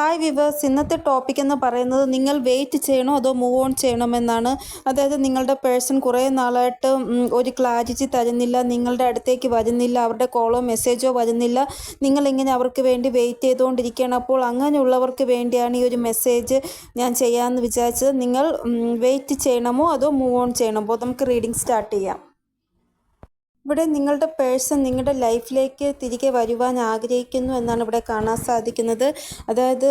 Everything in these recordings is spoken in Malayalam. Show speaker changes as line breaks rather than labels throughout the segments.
ഹായ് വിവേഴ്സ് ഇന്നത്തെ ടോപ്പിക് എന്ന് പറയുന്നത് നിങ്ങൾ വെയിറ്റ് ചെയ്യണോ അതോ മൂവ് ഓൺ ചെയ്യണമെന്നാണ്. അതായത് നിങ്ങളുടെ പേഴ്സൺ കുറേ നാളായിട്ട് ഒരു ക്ലാരിറ്റി തരുന്നില്ല നിങ്ങളുടെ അടുത്തേക്ക് വരുന്നില്ല അവരുടെ കോളോ മെസ്സേജോ വരുന്നില്ല. നിങ്ങൾ നിങ്ങളിങ്ങനെ അവർക്ക് വേണ്ടി വെയിറ്റ് ചെയ്തുകൊണ്ടിരിക്കുകയാണ്. അപ്പോൾ അങ്ങനെയുള്ളവർക്ക് വേണ്ടിയാണ് ഈ ഒരു മെസ്സേജ് ഞാൻ ചെയ്യാമെന്ന് വിചാരിച്ചത്. നിങ്ങൾ വെയിറ്റ് ചെയ്യണമോ അതോ മൂവ് ഓൺ ചെയ്യണമോ? നമുക്ക് റീഡിംഗ് സ്റ്റാർട്ട് ചെയ്യാം. ഇവിടെ നിങ്ങളുടെ പേഴ്സൺ നിങ്ങളുടെ ലൈഫിലേക്ക് തിരികെ വരുവാൻ ആഗ്രഹിക്കുന്നു എന്നാണ് ഇവിടെ കാണാൻ സാധിക്കുന്നത്. അതായത്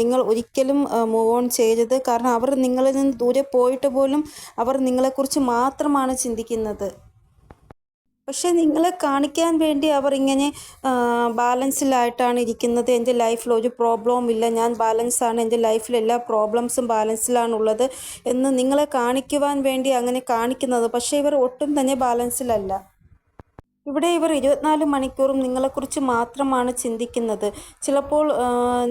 നിങ്ങൾ ഒരിക്കലും മൂവ് ഓൺ ചെയ്യരുത്. കാരണം അവർ നിങ്ങളിൽ നിന്ന് ദൂരെ പോയിട്ട് പോലും അവർ നിങ്ങളെക്കുറിച്ച് മാത്രമാണ് ചിന്തിക്കുന്നത്. പക്ഷേ നിങ്ങളെ കാണിക്കാൻ വേണ്ടി അവർ ഇങ്ങനെ ബാലൻസിലായിട്ടാണ് ഇരിക്കുന്നത്. എന്റെ ലൈഫിൽ ഒരു പ്രോബ്ലവും ഇല്ല. ഞാൻ ബാലൻസാണ് എന്റെ ലൈഫിൽ എല്ലാ പ്രോബ്ലംസും ബാലൻസിലാണുള്ളത് എന്ന് നിങ്ങളെ കാണിക്കുവാൻ വേണ്ടി അങ്ങനെ കാണിക്കുന്നത്. പക്ഷേ ഇവർ ഒട്ടും തന്നെ ബാലൻസിലല്ല ഇവിടെ ഇവർ ഇരുപത്തിനാല് മണിക്കൂറും നിങ്ങളെക്കുറിച്ച് മാത്രമാണ് ചിന്തിക്കുന്നത്. ചിലപ്പോൾ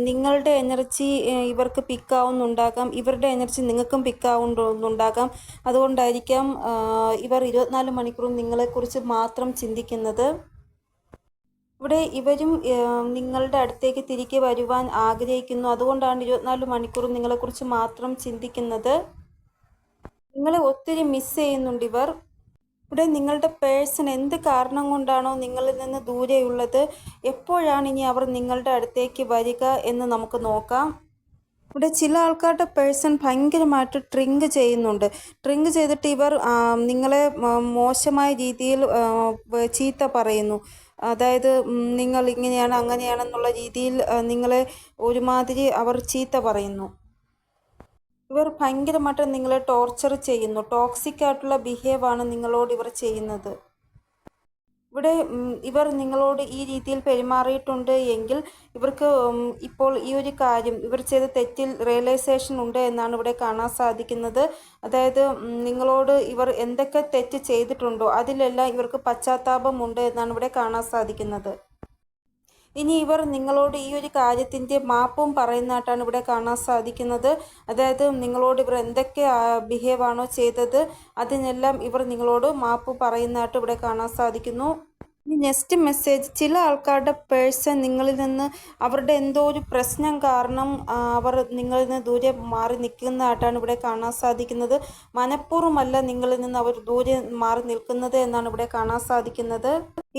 നിങ്ങളുടെ എനർജി ഇവർക്ക് പിക്കാവുന്നുണ്ടാകാം. ഇവരുടെ എനർജി നിങ്ങൾക്കും പിക്കാവുന്നുണ്ടാകാം. അതുകൊണ്ടായിരിക്കാം ഇവർ ഇരുപത്തിനാല് മണിക്കൂറും നിങ്ങളെക്കുറിച്ച് മാത്രം ചിന്തിക്കുന്നത്. ഇവിടെ ഇവരും നിങ്ങളുടെ അടുത്തേക്ക് തിരികെ വരുവാൻ ആഗ്രഹിക്കുന്നു. അതുകൊണ്ടാണ് ഇരുപത്തിനാല് മണിക്കൂറും നിങ്ങളെക്കുറിച്ച് മാത്രം ചിന്തിക്കുന്നത്. നിങ്ങളെ ഒത്തിരി മിസ് ചെയ്യുന്നുണ്ട് ഇവർ. ഇവിടെ നിങ്ങളുടെ പേഴ്സൺ എന്ത് കാരണം കൊണ്ടാണോ നിങ്ങളിൽ നിന്ന് ദൂരെയുള്ളത്? എപ്പോഴാണ് ഇനി അവർ നിങ്ങളുടെ അടുത്തേക്ക് വരിക എന്ന് നമുക്ക് നോക്കാം. ഇവിടെ ചില ആൾക്കാരുടെ പേഴ്സൺ ഭയങ്കരമായിട്ട് ട്രിങ്ക് ചെയ്യുന്നുണ്ട്. ട്രിങ്ക് ചെയ്തിട്ട് ഇവർ നിങ്ങളെ മോശമായ രീതിയിൽ ചീത്ത പറയുന്നു. അതായത് നിങ്ങൾ ഇങ്ങനെയാണ് അങ്ങനെയാണെന്നുള്ള രീതിയിൽ നിങ്ങളെ ഒരുമാതിരി അവർ ചീത്ത പറയുന്നു. ഇവർ ഭയങ്കരമായിട്ട് നിങ്ങളെ ടോർച്ചർ ചെയ്യുന്നു. ടോക്സിക് ആയിട്ടുള്ള ബിഹേവ് ആണ് നിങ്ങളോട് ഇവർ ചെയ്യുന്നത്. ഇവിടെ ഇവർ നിങ്ങളോട് ഈ രീതിയിൽ പെരുമാറിയിട്ടുണ്ട് എങ്കിൽ ഇവർക്ക് ഇപ്പോൾ ഈ ഒരു കാര്യം ഇവർ ചെയ്ത തെറ്റിൽ റിയലൈസേഷൻ ഉണ്ട് എന്നാണ് ഇവിടെ കാണാൻ സാധിക്കുന്നത്. അതായത് നിങ്ങളോട് ഇവർ എന്തൊക്കെ തെറ്റ് ചെയ്തിട്ടുണ്ടോ അതിലെല്ലാം ഇവർക്ക് പശ്ചാത്താപമുണ്ട് എന്നാണ് ഇവിടെ കാണാൻ സാധിക്കുന്നത്. ഇനി ഇവർ നിങ്ങളോട് ഈ ഒരു കാര്യത്തിന്റെ മാപ്പും പറയുന്നതായിട്ടാണ് ഇവിടെ കാണാൻ സാധിക്കുന്നത്. അതായത് നിങ്ങളോട് ഇവർ എന്തൊക്കെ ബിഹേവ് ആണോ ചെയ്തത് അതിനെല്ലാം ഇവർ നിങ്ങളോട് മാപ്പ് പറയുന്നതായിട്ട് ഇവിടെ കാണാൻ സാധിക്കുന്നു. ഇനി നെക്സ്റ്റ് മെസ്സേജ് ചില ആൾക്കാരുടെ പേഴ്സൺ നിങ്ങളിൽ നിന്ന് അവരുടെ എന്തോ ഒരു പ്രശ്നം കാരണം അവർ നിങ്ങളിൽ നിന്ന് ദൂരെ മാറി നിൽക്കുന്നതായിട്ടാണ് ഇവിടെ കാണാൻ സാധിക്കുന്നത്. മനഃപൂർവമല്ല നിങ്ങളിൽ നിന്ന് അവർ ദൂരെ മാറി നിൽക്കുന്നത് എന്നാണ് ഇവിടെ കാണാൻ സാധിക്കുന്നത്.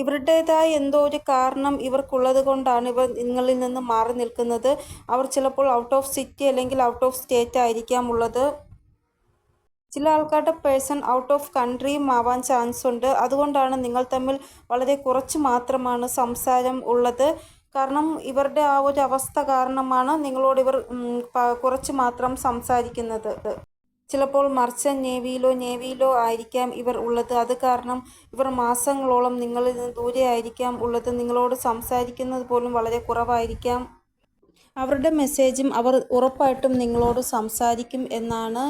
ഇവരുടേതായ എന്തോ ഒരു കാരണം ഇവർക്കുള്ളത് കൊണ്ടാണ് ഇവർ നിങ്ങളിൽ നിന്ന് മാറി നിൽക്കുന്നത്. അവർ ചിലപ്പോൾ ഔട്ട് ഓഫ് സിറ്റി അല്ലെങ്കിൽ ഔട്ട് ഓഫ് സ്റ്റേറ്റ് ആയിരിക്കാം ഉള്ളത്. ചില ആൾക്കാരുടെ പേഴ്സൺ ഔട്ട് ഓഫ് കൺട്രിയും ആവാൻ ചാൻസ് ഉണ്ട്. അതുകൊണ്ടാണ് നിങ്ങൾ തമ്മിൽ വളരെ കുറച്ച് മാത്രമാണ് സംസാരം ഉള്ളത്. കാരണം ഇവരുടെ ആ ഒരു അവസ്ഥ കാരണമാണ് നിങ്ങളോട് ഇവർ കുറച്ച് മാത്രം സംസാരിക്കുന്നത്. ചിലപ്പോൾ മർച്ചന്റ് നേവിയിലോ നേവിയിലോ ആയിരിക്കാം ഇവർ ഉള്ളത്. അത് കാരണം ഇവർ മാസങ്ങളോളം നിങ്ങളിൽ നിന്ന് ദൂരെ ആയിരിക്കാം ഉള്ളത്. നിങ്ങളോട് സംസാരിക്കുന്നത് പോലും വളരെ കുറവായിരിക്കാം. അവരുടെ മെസ്സേജും അവർ ഉറപ്പായിട്ടും നിങ്ങളോട് സംസാരിക്കും എന്നാണ്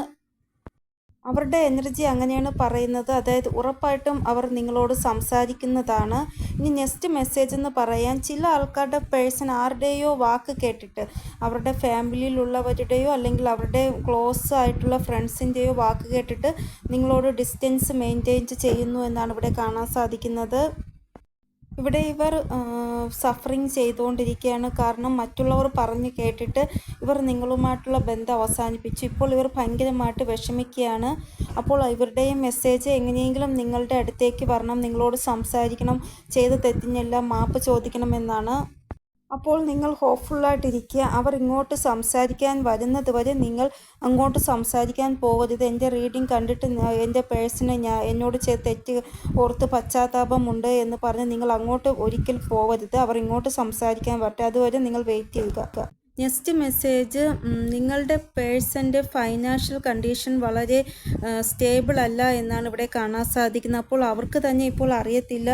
അവരുടെ എനർജി അങ്ങനെയാണ് പറയുന്നത്. അതായത് ഉറപ്പായിട്ടും അവർ നിങ്ങളോട് സംസാരിക്കുന്നതാണ്. ഇനി നെക്സ്റ്റ് മെസ്സേജ് എന്ന് പറയാൻ ചില ആൾക്കാരുടെ പേഴ്സൺ ആരുടെയോ വാക്ക് കേട്ടിട്ട് അവരുടെ ഫാമിലിയിലുള്ളവരുടെയോ അല്ലെങ്കിൽ അവരുടെ ക്ലോസ് ആയിട്ടുള്ള ഫ്രണ്ട്സിന്റെയോ വാക്ക് കേട്ടിട്ട് നിങ്ങളോട് ഡിസ്റ്റൻസ് മെയിന്റെയിൻ ചെയ്യുന്നു എന്നാണ് ഇവിടെ കാണാൻ സാധിക്കുന്നത്. ഇവിടെ ഇവർ സഫറിങ് ചെയ്തുകൊണ്ടിരിക്കുകയാണ്. കാരണം മറ്റുള്ളവർ പറഞ്ഞു കേട്ടിട്ട് ഇവർ നിങ്ങളുമായിട്ടുള്ള ബന്ധം അവസാനിപ്പിച്ചു. ഇപ്പോൾ ഇവർ ഭയങ്കരമായിട്ട് വിഷമിക്കുകയാണ്. അപ്പോൾ ഇവരുടെയും മെസ്സേജ് എങ്ങനെയെങ്കിലും നിങ്ങളുടെ അടുത്തേക്ക് വരണം. നിങ്ങളോട് സംസാരിക്കണം. ചെയ്ത തെറ്റിനെല്ലാം മാപ്പ് ചോദിക്കണമെന്നാണ് അപ്പോൾ നിങ്ങൾ ഹോപ്പ്ഫുള്ളായിട്ടിരിക്കുക. അവർ ഇങ്ങോട്ട് സംസാരിക്കാൻ വരുന്നത് വരെ നിങ്ങൾ അങ്ങോട്ട് സംസാരിക്കാൻ പോകരുത് എന്റെ റീഡിങ് കണ്ടിട്ട് എന്റെ പേഴ്സണെ ഞാൻ എന്നോട് ചെയ്ത തെറ്റ് ഓർത്ത് പശ്ചാത്താപമുണ്ട് എന്ന് പറഞ്ഞ് നിങ്ങൾ അങ്ങോട്ട് ഒരിക്കൽ പോകരുത് അവർ ഇങ്ങോട്ട് സംസാരിക്കാൻ വരട്ടെ. അതുവരെ നിങ്ങൾ വെയിറ്റ് ചെയ്യുക. നെക്സ്റ്റ് മെസ്സേജ് നിങ്ങളുടെ പേഴ്സന്റെ ഫൈനാൻഷ്യൽ കണ്ടീഷൻ വളരെ സ്റ്റേബിൾ അല്ല എന്നാണ് ഇവിടെ കാണാൻ സാധിക്കുന്നത്. അപ്പോൾ അവർക്ക് തന്നെ ഇപ്പോൾ അറിയത്തില്ല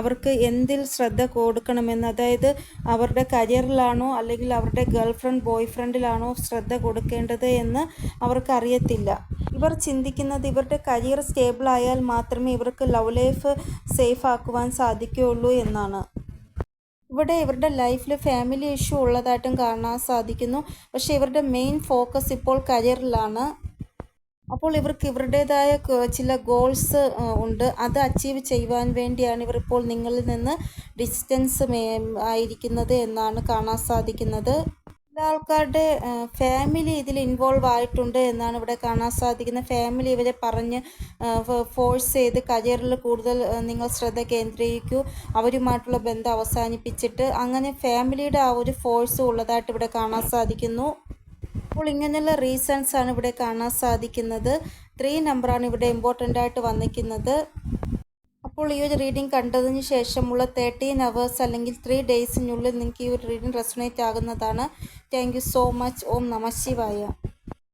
അവർക്ക് എന്തിൽ ശ്രദ്ധ കൊടുക്കണമെന്ന്. അതായത് അവരുടെ കരിയറിലാണോ അല്ലെങ്കിൽ അവരുടെ ഗേൾ ഫ്രണ്ട് ബോയ് ഫ്രണ്ടിലാണോ ശ്രദ്ധ കൊടുക്കേണ്ടത് എന്ന് അവർക്ക് അറിയത്തില്ല. ഇവർ ചിന്തിക്കുന്നത് ഇവരുടെ കരിയർ സ്റ്റേബിൾ ആയാൽ മാത്രമേ ഇവർക്ക് ലവ് ലൈഫ് സേഫ് ആക്കുവാൻ സാധിക്കുകയുള്ളൂ എന്നാണ്. ഇവിടെ ഇവരുടെ ലൈഫിൽ ഫാമിലി ഇഷ്യൂ ഉള്ളതായിട്ടും കാണാൻ സാധിക്കുന്നു. പക്ഷേ ഇവരുടെ മെയിൻ ഫോക്കസ് ഇപ്പോൾ കരിയറിലാണ് അപ്പോൾ ഇവർക്ക് ഇവരുടേതായ ചില ഗോൾസ് ഉണ്ട്. അത് അച്ചീവ് ചെയ്യുവാൻ വേണ്ടിയാണ് ഇവർ ഇപ്പോൾ നിങ്ങളിൽ നിന്ന് ഡിസ്റ്റൻസ് ആയിരിക്കുന്നത് എന്നാണ് കാണാൻ സാധിക്കുന്നത്. ചില ആൾക്കാരുടെ ഫാമിലി ഇതിൽ ഇൻവോൾവ് ആയിട്ടുണ്ട് എന്നാണ് ഇവിടെ കാണാൻ സാധിക്കുന്നത്. ഫാമിലി ഇവരെ പറഞ്ഞ് ഫോഴ്സ് ചെയ്ത് കരിയറിൽ കൂടുതൽ നിങ്ങൾ ശ്രദ്ധ കേന്ദ്രീകരിക്കൂ. അവരുമായിട്ടുള്ള ബന്ധം അവസാനിപ്പിച്ചിട്ട് അങ്ങനെ ഫാമിലിയുടെ ആ ഒരു ഫോഴ്സ് ഉള്ളതായിട്ട് ഇവിടെ കാണാൻ സാധിക്കുന്നു. അപ്പോൾ ഇങ്ങനെയുള്ള റീസൺസ് ആണ് ഇവിടെ കാണാൻ സാധിക്കുന്നത്. ത്രീ നമ്പറാണ് ഇവിടെ ഇമ്പോർട്ടന്റ് ആയിട്ട് വന്നിരിക്കുന്നത് അപ്പോൾ ഈ ഒരു റീഡിംഗ് കണ്ടതിന് ശേഷമുള്ള തേർട്ടീൻ അവേഴ്സ് അല്ലെങ്കിൽ ത്രീ ഡേയ്സിനുള്ളിൽ നിങ്ങൾക്ക് ഈ ഒരു reading resonate ആകുന്നതാണ്. Thank so much Om Namah Shivaya.